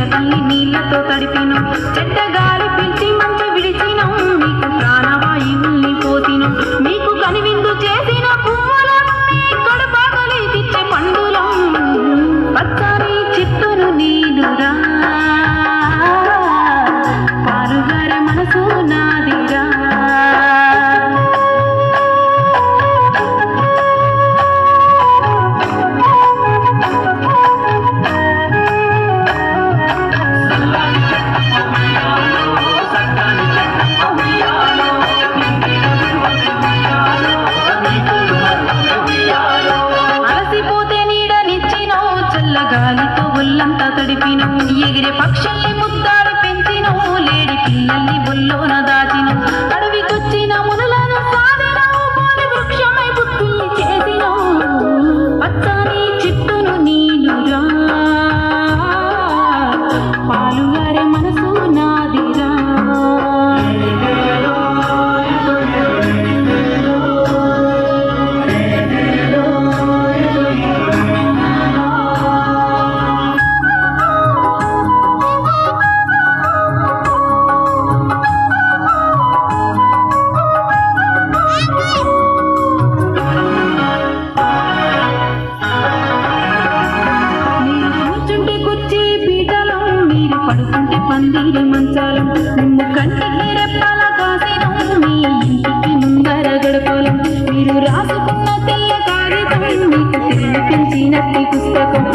Talagang పక్షల్ని పక్షుల్ని ముద్దారు పెంచినవు లేడి పిల్లల్ని బుల్లోన దాచి పడుకుంటే పందిరి మంచాలం నిమ్ము కంటికి రెప్పల కాసినం మీ ఇంటికి ముందర గడపలం. మీరు రాసుకున్న తెల్ల కాగితం మీకు తినిపించినట్టి పుస్తకం